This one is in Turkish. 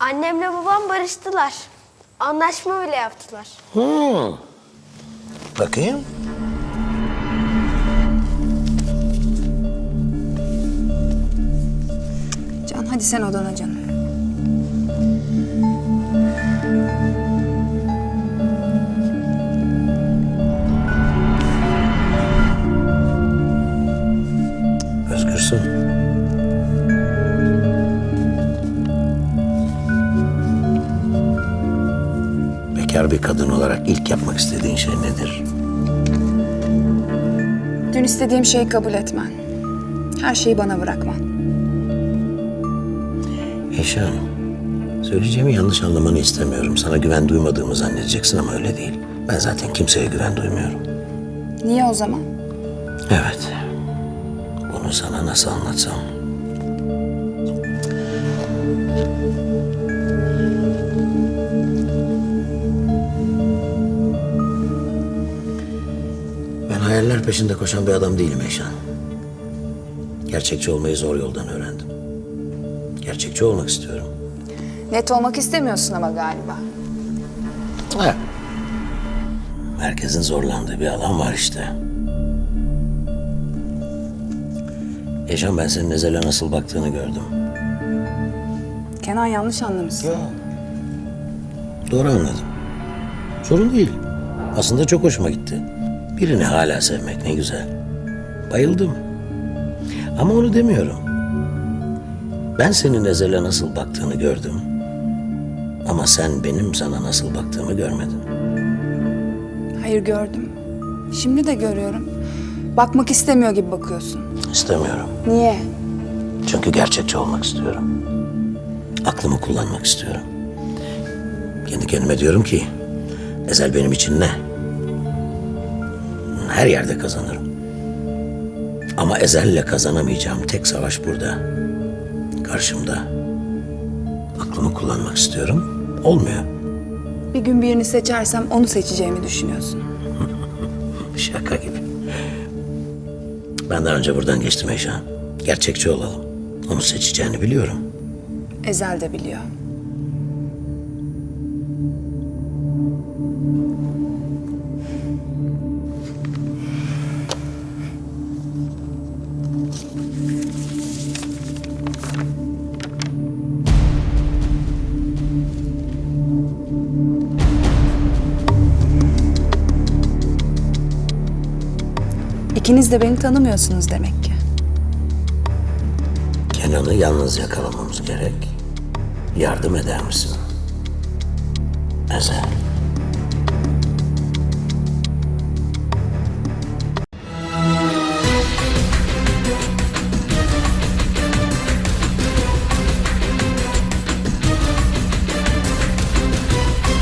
Annemle babam barıştılar. Anlaşma bile yaptılar. Hmm. Bakayım. Can hadi sen odana canım. Bekar bir kadın olarak ilk yapmak istediğin şey nedir? Dün istediğim şeyi kabul etmen. Her şeyi bana bırakman. Eşan, söyleyeceğimi yanlış anlamanı istemiyorum. Sana güven duymadığımı zannedeceksin ama öyle değil. Ben zaten kimseye güven duymuyorum. Niye o zaman? Evet. Bunu sana nasıl anlatsam? Peşinde koşan bir adam değilim Eşan. Gerçekçi olmayı zor yoldan öğrendim. Gerçekçi olmak istiyorum. Net olmak istemiyorsun ama galiba. Evet. Herkesin zorlandığı bir alan var işte. Eşan ben senin Ezel'e nasıl baktığını gördüm. Kenan yanlış anlamışsın. Doğru anladım. Sorun değil. Aslında çok hoşuma gitti. Birini hala sevmek ne güzel. Bayıldım. Ama onu demiyorum. Ben senin Ezel'e nasıl baktığını gördüm. Ama sen benim sana nasıl baktığımı görmedin. Hayır gördüm. Şimdi de görüyorum. Bakmak istemiyor gibi bakıyorsun. İstemiyorum. Niye? Çünkü gerçekçi olmak istiyorum. Aklımı kullanmak istiyorum. Kendi kendime diyorum ki, Ezel benim için ne? Her yerde kazanırım. Ama Ezel'le kazanamayacağım tek savaş burada. Karşımda. Aklımı kullanmak istiyorum. Olmuyor. Bir gün birini seçersem onu seçeceğimi düşünüyorsun. Şaka gibi. Ben daha önce buradan geçtim Eşan. Gerçekçi olalım. Onu seçeceğini biliyorum. Ezel de biliyor. İkiniz de beni tanımıyorsunuz demek ki. Kenan'ı yalnız yakalamamız gerek. Yardım eder misin? Ezel.